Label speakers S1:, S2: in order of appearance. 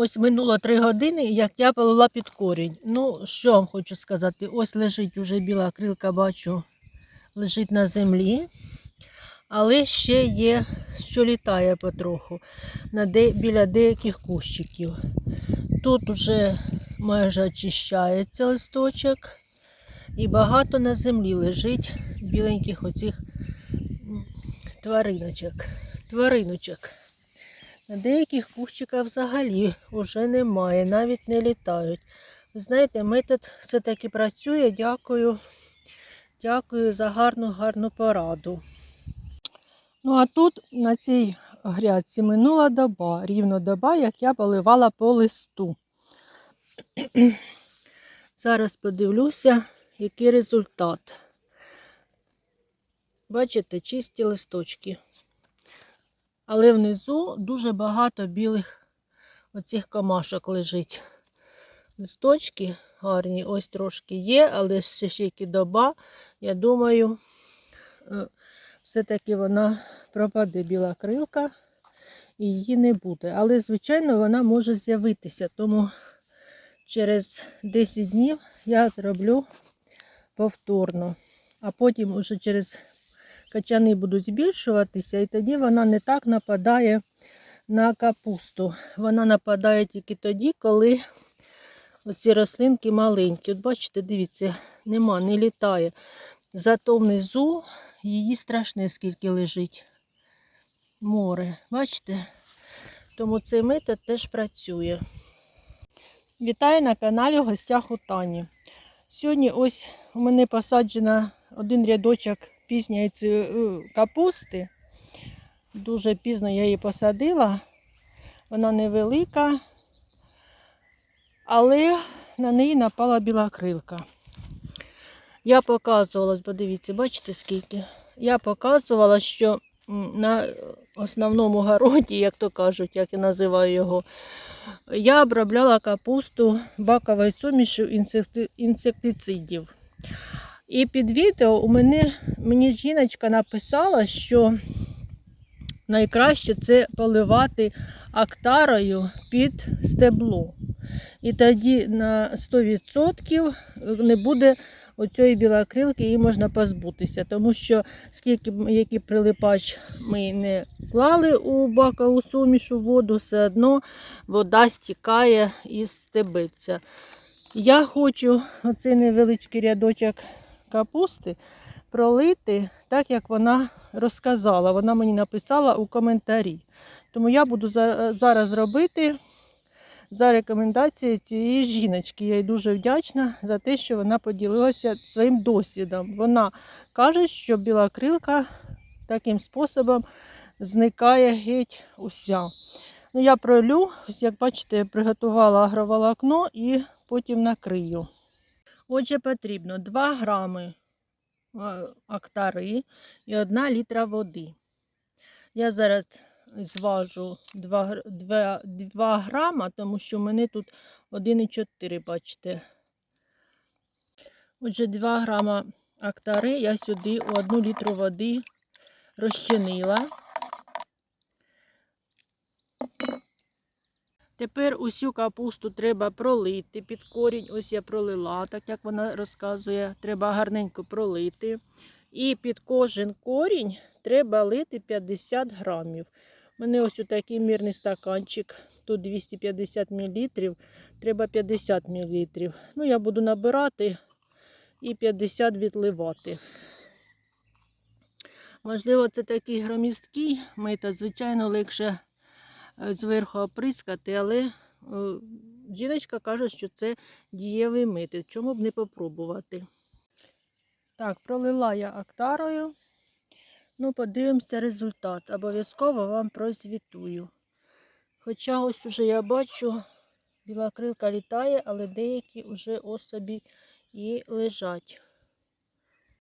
S1: Ось минуло три години, як я полила під корінь. Ну, що вам хочу сказати? Ось лежить уже біла крилка, бачу, лежить на землі. Але ще є, що літає потроху на де, біля деяких кущиків. Тут уже майже очищається листочок. І багато на землі лежить біленьких оцих твариночок. твариночок. Деяких кущиках взагалі вже немає, навіть не літають. Ви знаєте, метод все-таки працює. Дякую. Дякую за гарну, гарну пораду. Ну, а тут на цій грядці минула доба, рівно доба, як я поливала по листу. Зараз подивлюся, який результат. Бачите, чисті листочки. Але внизу дуже багато білих оцих камашок лежить. Листочки гарні, ось трошки є, але ще ще доба. Я думаю, е, все-таки вона пропаде біла крилка і її не буде. Але, звичайно, вона може з'явитися, тому через 10 днів я зроблю повторно, а потім уже через качани будуть збільшуватися, і тоді вона не так нападає на капусту. Вона нападає тільки тоді, коли оці рослинки маленькі. От бачите, дивіться, нема, не літає. Зато внизу її страшне, скільки лежить море. Бачите? Тому цей метод теж працює. Вітаю на каналі в гостях у Тані. Сьогодні ось у мене посаджена один рядочок пізньої е, капусти. Дуже пізно я її посадила. Вона невелика, але на неї напала біла крилка. Я показувала, подивіться, бачите скільки? Я показувала, що на основному городі, як то кажуть, як я називаю його, я обробляла капусту баковою сумішю інсекти- інсектицидів. І під відео у мене мені жіночка написала, що найкраще це поливати актарою під стебло. І тоді на 100% не буде оцієї білокрилки, її можна позбутися. Тому що скільки який прилипач ми не клали у бакову сумішу воду, все одно вода стікає із стебельця. Я хочу оцей невеличкий рядочок капусти пролити так, як вона розказала. Вона мені написала у коментарі. Тому я буду зараз робити за рекомендацією цієї жіночки. Я їй дуже вдячна за те, що вона поділилася своїм досвідом. Вона каже, що біла крилка таким способом зникає геть уся. Ну, я пролю, як бачите, приготувала агроволокно і потім накрию. Отже, потрібно 2 грами а, актари і 1 літра води. Я зараз зважу 2, 2, 2 грама, тому що в мене тут 1,4, бачите. Отже, 2 грама актари я сюди у 1 літру води розчинила. Тепер усю капусту треба пролити під корінь. Ось я пролила, так як вона розказує. Треба гарненько пролити. І під кожен корінь треба лити 50 грамів. У мене ось такий мірний стаканчик. Тут 250 мл, треба 50 мл. Ну, я буду набирати і 50 відливати. Можливо, це такий громісткий метод, звичайно, легше зверху оприскати, але е, жіночка каже, що це дієвий метод. Чому б не попробувати? Так, пролила я актарою. Ну, подивимося результат. Обов'язково вам прозвітую. Хоча ось уже я бачу, біла крилка літає, але деякі вже особі і лежать.